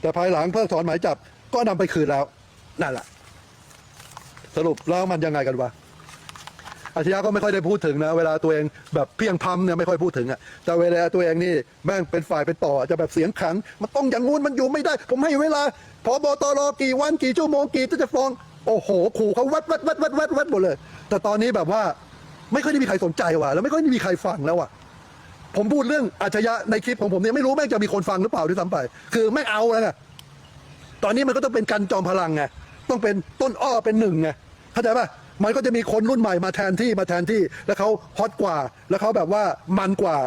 แต่ภายหลังเพิกถอนหมายจับก็นำไปคืนแล้ว นั่นแหละ สรุปแล้วมันยังไงกันวะอาชญาก็ไม่ค่อยได้พูดถึงนะ เวลาตัวเองแบบเพียงพำเนี่ยไม่ค่อยพูดถึงอะแต่เวลาตัวเองนี่แม่งเป็นฝ่ายเป็นต่อจะแบบเสียงขัง มันต้องอย่างงู้นมันอยู่ไม่ได้ ผมให้เวลาพบตรกี่วันกี่ชั่วโมงกี่จะฟ้อง โอ้โหขู่เขาวัดวัดวัดวัดวัดวัดหมดเลย แต่ตอนนี้แบบว่าไม่ค่อยได้มีใครสนใจว่ะแล้วไม่ค่อยได้มีใครฟังแล้วอะ ผมพูดเรื่องอาชญะในคลิปของผมเนี่ยไม่รู้แม่งจะมีคนฟังหรือเปล่าด้วยซ้ำไป คือไม่เอาแล้วไงตอนนี้มันก็ต้องเป็นกันจอมพลังไงต้องเป็นต้นอ้อเป็นหนึ่งไงเข้าใจป่ะมันก็จะมีคนรุ่นใหม่มาแทนที่มาแทนที่แล้วเขาฮอตกว่า แล้วเขาแบบว่ามันกว่า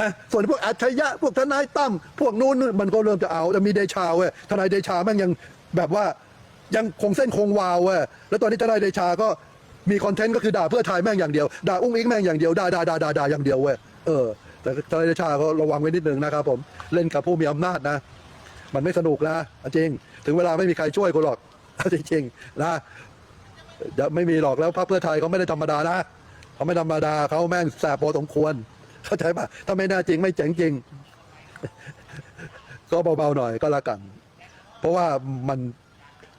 นะส่วนพวกอัจฉริยะพวกทนายตั้มพวกนู้นมันก็เริ่มจะเอาแต่มีเดชาเว้ยทนายเดชาแม่งยังแบบว่ายังคงเส้นคงวาวเว้ยแล้วตอนนี้ทนายเดชาก็มีคอนเทนต์ก็คือด่าเพื่อไทยแม่งอย่างเดียวด่าอุ้งอิงแม่งอย่างเดียวด่าด่าด่าด่าด่าอย่างเดียวเว้ยเออ แต่ทนายเดชาก็ระวังไว้นิดนึงนะครับผมเล่นกับผู้มีอำนาจนะ มันไม่สนุกนะจริง ถึงเวลาไม่มีใครช่วยคุณหรอกจริงๆนะเดี๋ยวไม่มีหรอกแล้วพรรคเพื่อไทยเขาไม่ได้ธรรมดานะเขาไม่ธรรมดาเขาแม่งแสบพอสมควร เข้าใจปะถ้าไม่น่าจริงไม่เจ๋งจริง ก็เบาๆหน่อยก็แล้วกัน เพราะว่ามัน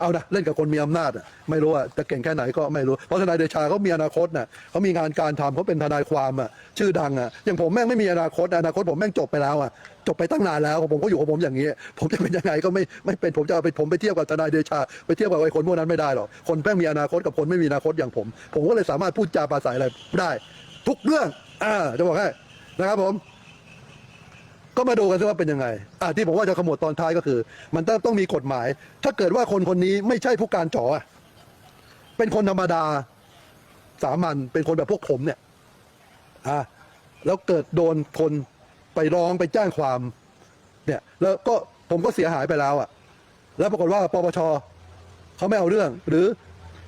เอานะเล่นกับคนมีอำนาจอะไม่รู้อะจะเก่งแค่ไหนก็ไม่รู้ เพราะทนายเดชาเขามีอนาคตน่ะเขามีงานการทำเขาเป็นทนายความอะชื่อดังอะอย่างผมแม่งไม่มีอนาคตอนาคตผมแม่งจบไปแล้วอะจบไปตั้งนานแล้วผมก็อยู่ของผมอย่างนี้ ผมจะเป็นยังไงก็ไม่ไม่เป็นผมจะเอาไปผมไปเทียบกับทนายเดชา ไปเทียบกับไอ้คนพวกนั้นไม่ได้หรอกคนแม่งมีอนาคตกับคนไม่มีอนาคตอย่างผม ผมก็เลยสามารถพูดจาปราศัยอะไรได้ ทุกเรื่องอ่าจะบอกให้นะครับผม ก็มาดูกันซิว่าเป็นยังไงอะที่ผมว่าจะขมวดตอนท้ายก็คือ มันต้องต้องมีกฎหมาย ถ้าเกิดว่าคนคนนี้ไม่ใช่ผู้การจ๋ออะเป็นคนธรรมดา สามัญเป็นคนแบบพวกผมเนี่ยอะแล้วเกิดโดนคนไปร้องไปแจ้งความ เนี่ย แล้วก็ผมก็เสียหายไปแล้วอะ แล้วปรากฏว่าปปชเขาไม่เอาเรื่อง หรือ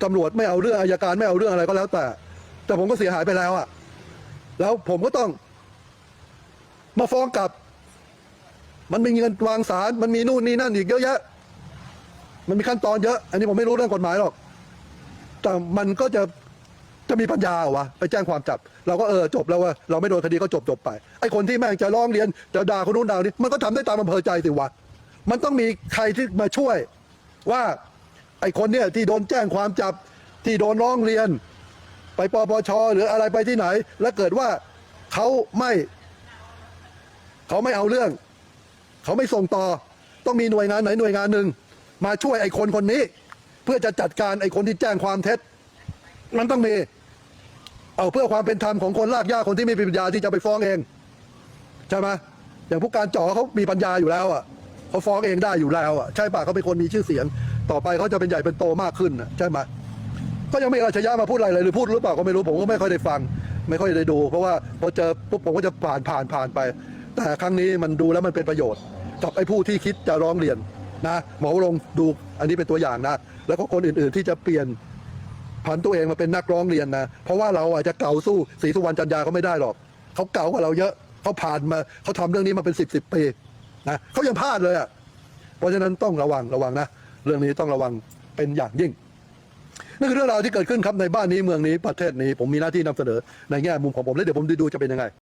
ตำรวจไม่เอาเรื่องอายการไม่เอาเรื่องอะไรก็แล้วแต่ แต่ผมก็เสียหายไปแล้วอะ แล้วผมก็ต้องมาฟ้องกลับ มันมีเงินวางสารมันมีนู่นนี่นั่นอีกเยอะแยะ มันมีขั้นตอนเยอะ อันนี้ผมไม่รู้เรื่องกฎหมายหรอก แต่มันก็จะจะมีปัญญาเหรอวะไปแจ้งความจับ เราก็เออจบแล้วว่าเราไม่โดนคดีก็จบจบไปไอ้คนที่แม่งจะร้องเรียนจะด่าคนนู้นด่าคนนี้มันก็ทำได้ตามอำเภอใจสิวะมันต้องมีใครที่มาช่วย ว่าไอ้คนเนี่ยที่โดนแจ้งความจับที่โดนร้องเรียน ไปปปชหรืออะไรไปที่ไหน แล้วเกิดว่าเขาไม่ เขาไม่เอาเรื่อง เขาไม่ส่งต่อ ต้องมีหน่วยงานไหนหน่วยงานหนึ่งมาช่วยไอ้คนคนนี้ เพื่อจะจัดการไอ้คนที่แจ้งความเท็จ มันต้องมี เอาเพื่อความเป็นธรรมของคนลากยาคนที่ไม่มีปัญญาที่จะไปฟ้องเองใช่ไหมอย่างผู้การจ่อเขามีปัญญาอยู่แล้วอะเขาฟ้องเองได้อยู่แล้วอะใช่ปะเขาเป็นคนมีชื่อเสียง ต่อไปเขาจะเป็นใหญ่เป็นโตมากขึ้นใช่ไหมก็ยังไม่อาชญามาพูดอะไรเลยหรือพูดหรือเปล่าก็ไม่รู้ผมก็ไม่ค่อยได้ฟัง ไม่ค่อยได้ดู เพราะว่าพอเจอปุ๊บผมก็จะผ่านผ่านผ่านไป แต่ครั้งนี้มันดูแล้วมันเป็นประโยชน์ กับไอ้ผู้ที่คิดจะร้องเรียนนะหมอวรงดูอันนี้เป็นตัวอย่างนะ แล้วก็คนอื่นๆที่จะเปลี่ยนผันตัวเองมาเป็นนักร้องเรียนนะ เพราะว่าเราอาจจะเก่าสู้ศรีสุวรรณจันยาเขาไม่ได้หรอกเขาเก่ากว่าเราเยอะเขาผ่านมาเขาทำเรื่องนี้มาเป็นสิบสิบปีนะเขายังพลาดเลยอะเพราะฉะนั้นต้องระวังระวังนะเรื่องนี้ต้องระวังเป็นอย่างยิ่งนั่นคือเรื่องราวที่เกิดขึ้นครับในบ้านนี้เมืองนี้ประเทศนี้ผมมีหน้าที่นำเสนอในแง่มุมของผมแล้วเดี๋ยวผมดูจะเป็นยังไง